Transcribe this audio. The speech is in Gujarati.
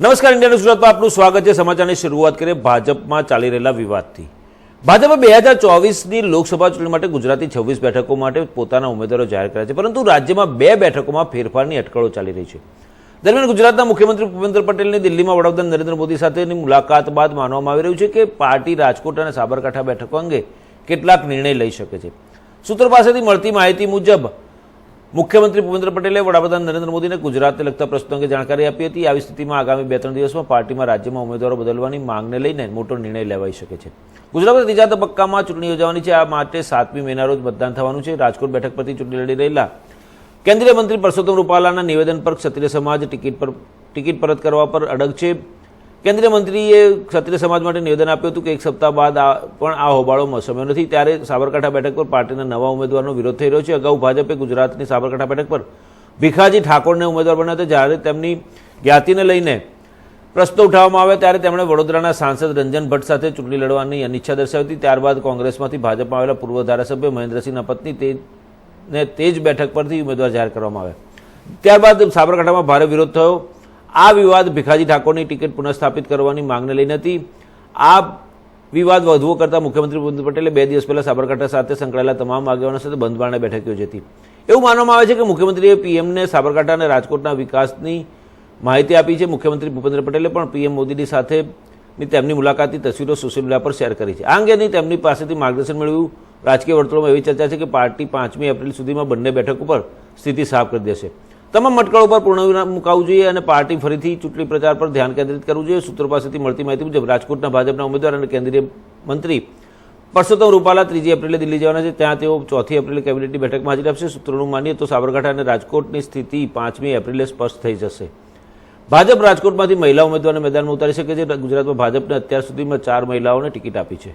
નમસ્કાર ઇન્ડિયા ન્યૂઝ ગુજરાતમાં આપનું સ્વાગત છે. સમાચારની શરૂઆત કરીએ ભાજપમાં ચાલી રહેલા વિવાદથી. ભાજપે બે હજાર ચોવીસની લોકસભા ચૂંટણી માટે ગુજરાતની છવ્વીસ બેઠકો માટે પોતાના ઉમેદવારો જાહેર કર્યા છે, પરંતુ રાજ્યમાં બે બેઠકોમાં ફેરફારની અટકળો ચાલી રહી છે. દરમિયાન ગુજરાતના મુખ્યમંત્રી ભૂપેન્દ્ર પટેલની દિલ્હીમાં વડાપ્રધાન નરેન્દ્ર મોદી સાથેની મુલાકાત બાદ માનવામાં આવી રહ્યું છે કે પાર્ટી, રાજકોટ અને સાબરકાંઠા બેઠકો અંગે કેટલાક નિર્ણય લઈ શકે છે. સૂત્રો પાસેથી મળતી માહિતી મુજબ મુખ્યમંત્રી ભૂપેન્દ્ર પટેલે વડાપ્રધાન નરેન્દ્ર મોદીને ગુજરાતને લગતા પ્રશ્નો અંગે જાણકારી આપી હતી. આવી સ્થિતિમાં આગામી બે ત્રણ દિવસમાં પાર્ટીમાં રાજ્યમાં ઉમેદવારો બદલવાની માંગને લઈને મોટો નિર્ણય લેવાઈ શકે છે. ગુજરાતમાં ત્રીજા તબક્કામાં ચૂંટણી યોજવાની છે. આ માટે સાતમી મેના રોજ મતદાન થવાનું છે. રાજકોટ બેઠક પરથી ચૂંટણી લડી રહેલા કેન્દ્રીય મંત્રી પરસોત્તમ રૂપાલાના નિવેદન પર ક્ષત્રિય સમાજ ટિકિટ પર ટિકિટ પરત કરવા પર અડગ છે. કેન્દ્રીય મંત્રીએ ક્ષત્રિય સમાજ માટે નિવેદન આપ્યું હતું કે એક સપ્તાહ બાદ આ પણ આ હોબાળો સમય નથી. ત્યારે સાબરકાંઠા બેઠક પર પાર્ટીના નવા ઉમેદવારનો વિરોધ થઈ રહ્યો છે. અગાઉ ભાજપે ગુજરાતની સાબરકાંઠા બેઠક પર ભીખાજી ઠાકોરને ઉમેદવાર બન્યા હતા. જ્યારે તેમની જ્ઞાતિને લઈને પ્રશ્નો ઉઠાવવામાં આવ્યા, ત્યારે તેમણે વડોદરાના સાંસદ રંજન ભટ્ટ સાથે ચૂંટણી લડવાની અનિચ્છા દર્શાવી હતી. ત્યારબાદ કોંગ્રેસમાંથી ભાજપમાં આવેલા પૂર્વ ધારાસભ્ય મહેન્દ્રસિંહના પત્ની તે તે જ બેઠક પરથી ઉમેદવાર જાહેર કરવામાં આવ્યા. ત્યારબાદ સાબરકાંઠામાં ભારે વિરોધ થયો. આ વિવાદ ભીખાજી ઠાકોરની ટિકિટ પુનઃસ્થાપિત કરવાની માંગને લઈને હતી. આ વિવાદ વધવો કરતાં મુખ્યમંત્રી ભૂપેન્દ્ર પટેલે બે દિવસ પહેલાં સાબરકાંઠા સાથે સંકળાયેલા તમામ આગેવાનો સાથે બંધબારણે બેઠક યોજી હતી. એવું માનવામાં આવે છે કે મુખ્યમંત્રીએ પીએમને સાબરકાંઠા અને રાજકોટના વિકાસની માહિતી આપી છે. મુખ્યમંત્રી ભૂપેન્દ્ર પટેલે પણ પીએમ મોદીની સાથે તેમની મુલાકાતની તસવીરો સોશિયલ મીડિયા પર શેર કરી છે. આ અંગેની તેમની પાસેથી માર્ગદર્શન મેળવ્યું. રાજકીય વર્તુળોમાં એવી ચર્ચા છે કે પાર્ટી પાંચમી એપ્રિલ સુધીમાં બંને બેઠક ઉપર સ્થિતિ સાફ કરી દેશે. તમામ મટકળ પર પૂર્ણ મુકાવવું જોઈએ અને પાર્ટી ફરીથી ચૂંટણી પ્રચાર પર ધ્યાન કેન્દ્રિત કરવું જોઈએ. સૂત્રો પાસેથી મળતી માહિતી મુજબ રાજકોટના ભાજપના ઉમેદવાર અને કેન્દ્રીય મંત્રી પરસોત્તમ રૂપાલા ત્રીજી એપ્રિલે દિલ્હી જવાના છે. ત્યાં તેઓ ચોથી એપ્રિલે કેબિનેટની બેઠકમાં હાજરી આપશે. સૂત્રોનું માનીએ તો સાબરકાંઠા અને રાજકોટની સ્થિતિ પાંચમી એપ્રિલે સ્પષ્ટ થઈ જશે. ભાજપ રાજકોટમાંથી મહિલા ઉમેદવારને મેદાનમાં ઉતારી શકે છે. ગુજરાતમાં ભાજપને અત્યાર સુધીમાં ચાર મહિલાઓને ટિકિટ આપી છે.